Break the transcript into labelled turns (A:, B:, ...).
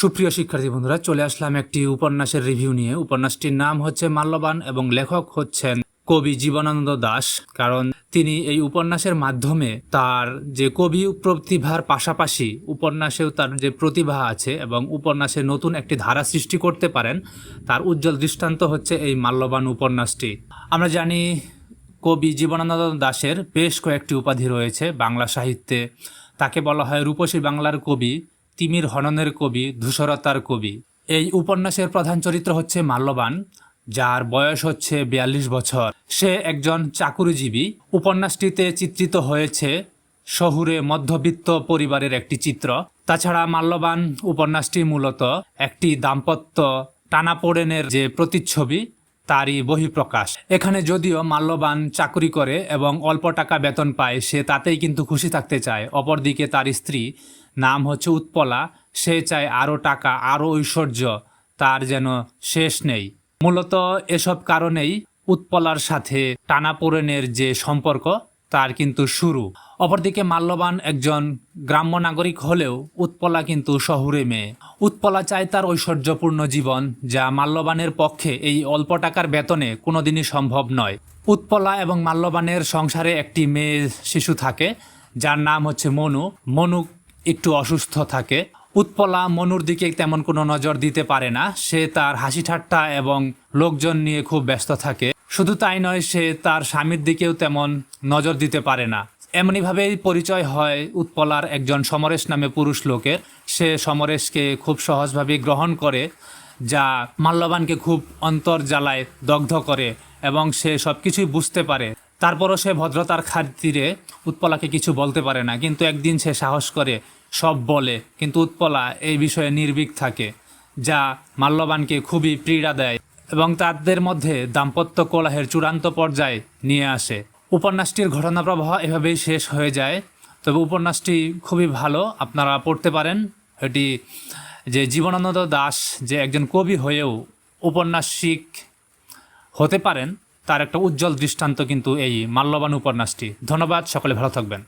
A: সুপ্রিয় শিক্ষার্থী বন্ধুরা, চলে আসলাম একটি উপন্যাসের রিভিউ নিয়ে। উপন্যাসটির নাম হচ্ছে মাল্যবান এবং লেখক হচ্ছেন কবি জীবনানন্দ দাস। কারণ তিনি এই উপন্যাসের মাধ্যমে তার যে কবি প্রতিভার পাশাপাশি উপন্যাসেও তার যে প্রতিভা আছে এবং উপন্যাসে নতুন একটি ধারা সৃষ্টি করতে পারেন, তার উজ্জ্বল দৃষ্টান্ত হচ্ছে এই মাল্যবান উপন্যাসটি। আমরা জানি কবি জীবনানন্দ দাশের বেশ কয়েকটি উপাধি রয়েছে বাংলা সাহিত্যে। তাকে বলা হয় রূপসী বাংলার কবি। তিমির হননের কবি, ধূসরতার কবি। এই উপন্যাসের প্রধান চরিত্র হচ্ছে মাল্যবান, যার বয়স হচ্ছে বিয়াল্লিশ বছর। সে একজন চাকুরিজীবী। উপন্যাসটিতে চিত্রিত হয়েছে শহুরে মধ্যবিত্ত পরিবারের একটি চিত্র। তাছাড়া মাল্যবান উপন্যাসটি মূলত একটি দাম্পত্য টানাপোড়েনের যে প্রতিচ্ছবি, তারই বহিঃপ্রকাশ। এখানে যদিও মাল্যবান চাকরি করে এবং অল্প টাকা বেতন পায়, সে তাতেই কিন্তু খুশি থাকতে চায়। অপরদিকে তার স্ত্রী নাম হচ্ছে উৎপলা, সে চায় আরও টাকা আরও ঐশ্বর্য, তার যেন শেষ নেই। মূলত এসব কারণেই উৎপলার সাথে টানাপোড়েনের যে সম্পর্ক, তার কিন্তু শুরু। অপরদিকে মাল্যবান একজন গ্রাম্য নাগরিক হলেও উৎপলা কিন্তু শহুরে মেয়ে। উৎপলা চায় তার ঐশ্বর্যপূর্ণ জীবন, যা মাল্যবানের পক্ষে এই অল্প টাকার বেতনে কোনোদিনই সম্ভব নয়। উৎপলা এবং মাল্যবানের সংসারে একটি মেয়ে শিশু থাকে, যার নাম হচ্ছে মনু। মনু একটু অসুস্থ থাকে। উৎপলা মনুর দিকে তেমন কোনো নজর দিতে পারে না। সে তার হাসি ঠাট্টা এবং লোকজন নিয়ে খুব ব্যস্ত থাকে। শুধু তাই নয়, সে তার স্বামীর দিকেও তেমন নজর দিতে পারে না। এমনিভাবেই পরিচয় হয় উৎপলার একজন সমরেশ নামে পুরুষ লোকের। সে সমরেশকে খুব সহজভাবে গ্রহণ করে, যা মাল্যবানকে খুব অন্তর জ্বালায়, দগ্ধ করে এবং সে সব কিছুই বুঝতে পারে। তারপরও সে ভদ্রতার খাতিরে উৎপলাকে কিছু বলতে পারে না, কিন্তু একদিন সে সাহস করে সব বলে, কিন্তু উৎপলা এই বিষয়ে নির্ভীক থাকে, যা মাল্যবানকে খুবই পীড়া দেয় এবং তাদের মধ্যে দাম্পত্য কোলাহের চূড়ান্ত পর্যায়ে নিয়ে আসে। উপন্যাসটির ঘটনা প্রবাহ এভাবেই শেষ হয়ে যায়। তবে উপন্যাসটি খুবই ভালো, আপনারা পড়তে পারেন। এটি যে জীবনানন্দ দাস যে একজন কবি হয়েও উপন্যাসিক হতে পারেন, তার একটা উজ্জ্বল দৃষ্টান্ত কিন্তু এই মাল্যবান উপন্যাসটি। ধন্যবাদ, সকলে ভালো থাকবেন।